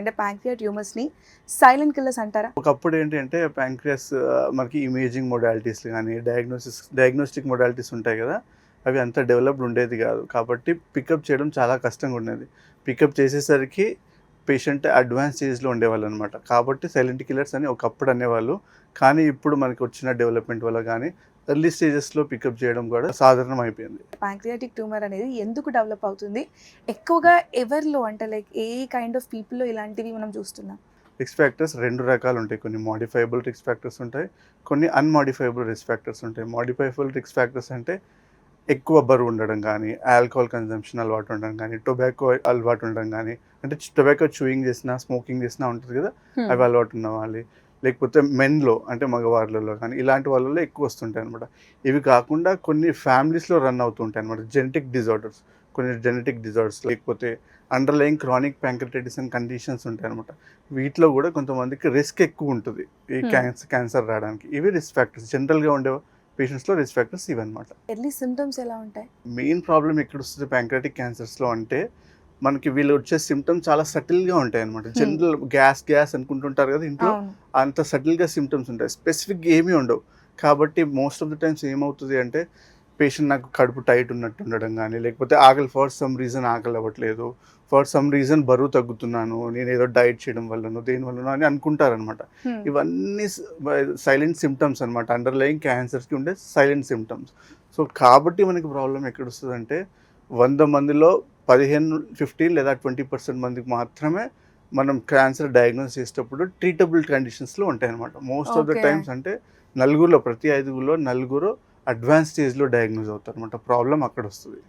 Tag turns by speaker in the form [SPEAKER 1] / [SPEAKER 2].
[SPEAKER 1] అంటే ప్యాంక్రియా ట్యూమర్స్ని silent killers అంటారా?
[SPEAKER 2] ఒకప్పుడు ఏంటి అంటే ప్యాంక్రియాస్ మనకి ఇమేజింగ్ మొడాలిటీస్ కానీ డయాగ్నోసిస్ డయాగ్నోస్టిక్ మొడాలిటీస్ ఉంటాయి కదా అవి అంత డెవలప్డ్ ఉండేది కాదు. కాబట్టి పికప్ చేయడం చాలా కష్టంగా ఉండేది. పికప్ చేసేసరికి పేషెంట్ అడ్వాన్స్ స్టేజ్లో ఉండేవాళ్ళు అనమాట కాబట్టి సైలెంట్ కిల్లర్స్ అని ఒకప్పుడు అనేవాళ్ళు. కానీ ఇప్పుడు మనకి వచ్చిన డెవలప్మెంట్ వల్ల కానీ ఎర్లీ స్టేజెస్లో పికప్ చేయడం కూడా సాధారణం అయిపోయింది
[SPEAKER 1] ప్యాంక్రియాటిక్ ట్యూమర్ అనేది ఎందుకు డెవలప్ అవుతుంది? ఎక్కువగా ఎవరిలో? అంటే లైక్ ఏ కైండ్ ఆఫ్ పీపుల్లో ఇలాంటివి మనం చూస్తున్నాం?
[SPEAKER 2] రిస్క్ ఫ్యాక్టర్స్ రెండు రకాలు ఉంటాయి. కొన్ని మాడిఫైబుల్ రిస్క్ ఫ్యాక్టర్స్ ఉంటాయి. కొన్ని అన్మాడిఫైబుల్ రిస్క్ ఫ్యాక్టర్స్ ఉంటాయి. మాడిఫైబుల్ రిస్క్ ఫ్యాక్టర్స్ అంటే ఎక్కువ బరువు ఉండడం కానీ ఆల్కహాల్ కన్జంప్షన్ అలవాటు ఉండడం కానీ టొబాకో అలవాటు ఉండడం కానీ అంటే టొబాకో చూయింగ్ చేసినా స్మోకింగ్ చేసినా ఉంటుంది కదా అవి అలవాటు ఉన్న వాళ్ళు. లేకపోతే మెన్లో అంటే మగవాళ్ళలో కానీ ఇలాంటి వాళ్ళలో ఎక్కువ వస్తుంటాయి అనమాట ఇవి కాకుండా కొన్ని ఫ్యామిలీస్లో రన్ అవుతుంటాయి అనమాట జెనెటిక్ డిజార్డర్స్ కొన్ని జెనెటిక్ డిజార్డర్స్ లేకపోతే underlying chronic pancreatitis and conditions ఉంటాయి అనమాట వీటిలో కూడా కొంతమందికి రిస్క్ ఎక్కువ ఉంటుంది. ఈ. క్యాన్సర్ క్యాన్సర్ రావడానికి. ఇవి రిస్క్ ఫ్యాక్టర్స్. జనరల్గా ఉండే పేషెంట్స్లో రిస్క్ ఫ్యాక్టర్స్ ఇవన్నమాట.
[SPEAKER 1] ఎర్లీ సిమ్టమ్స్ ఎలా ఉంటాయి?
[SPEAKER 2] మెయిన్ ప్రాబ్లం ఎక్కడ వస్తుంది? ప్యాంక్రాటిక్ క్యాన్సర్స్లో అంటే మనకి వీళ్ళు వచ్చే సిమ్టమ్స్ చాలా సటిల్గా ఉంటాయి అనమాట జనరల్ గ్యాస్ గ్యాస్ అనుకుంటుంటారు కదా ఇంట్లో? అంత సటిల్గా సిమ్టమ్స్ ఉంటాయి. స్పెసిఫిక్ ఏమీ ఉండవు. కాబట్టి మోస్ట్ ఆఫ్ ద టైమ్స్ ఏమవుతుంది అంటే పేషెంట్ నాకు కడుపు టైట్ ఉన్నట్టు ఉండడం కానీ లేకపోతే ఆకలి ఫర్ సమ్ రీజన్ ఆకలి అవ్వట్లేదు ఫర్ సమ్ రీజన్ బరువు తగ్గుతున్నాను నేను ఏదో డైట్ చేయడం వల్లనో దేని వల్లనో అని అనుకుంటారనమాట. ఇవన్నీ సైలెంట్ సిమ్టమ్స్ అనమాట అండర్లయింగ్ క్యాన్సర్స్కి ఉండే సైలెంట్ సిమ్టమ్స్ సో కాబట్టి మనకి ప్రాబ్లం ఎక్కడ వస్తుందంటే వంద మందిలో పదిహేను ఫిఫ్టీన్ లేదా ట్వంటీ పర్సెంట్ మందికి మాత్రమే మనం క్యాన్సర్ డయాగ్నోస్ చేసేటప్పుడు ట్రీటబుల్ కండిషన్స్లో ఉంటాయి అనమాట మోస్ట్ ఆఫ్ ద. టైమ్స్ అంటే నలుగురులో ప్రతి ఐదుగురులో నలుగురు అడ్వాన్స్ స్టేజ్లో డయాగ్నోజ్ అవుతారు అనమాట ప్రాబ్లం అక్కడ వస్తుంది.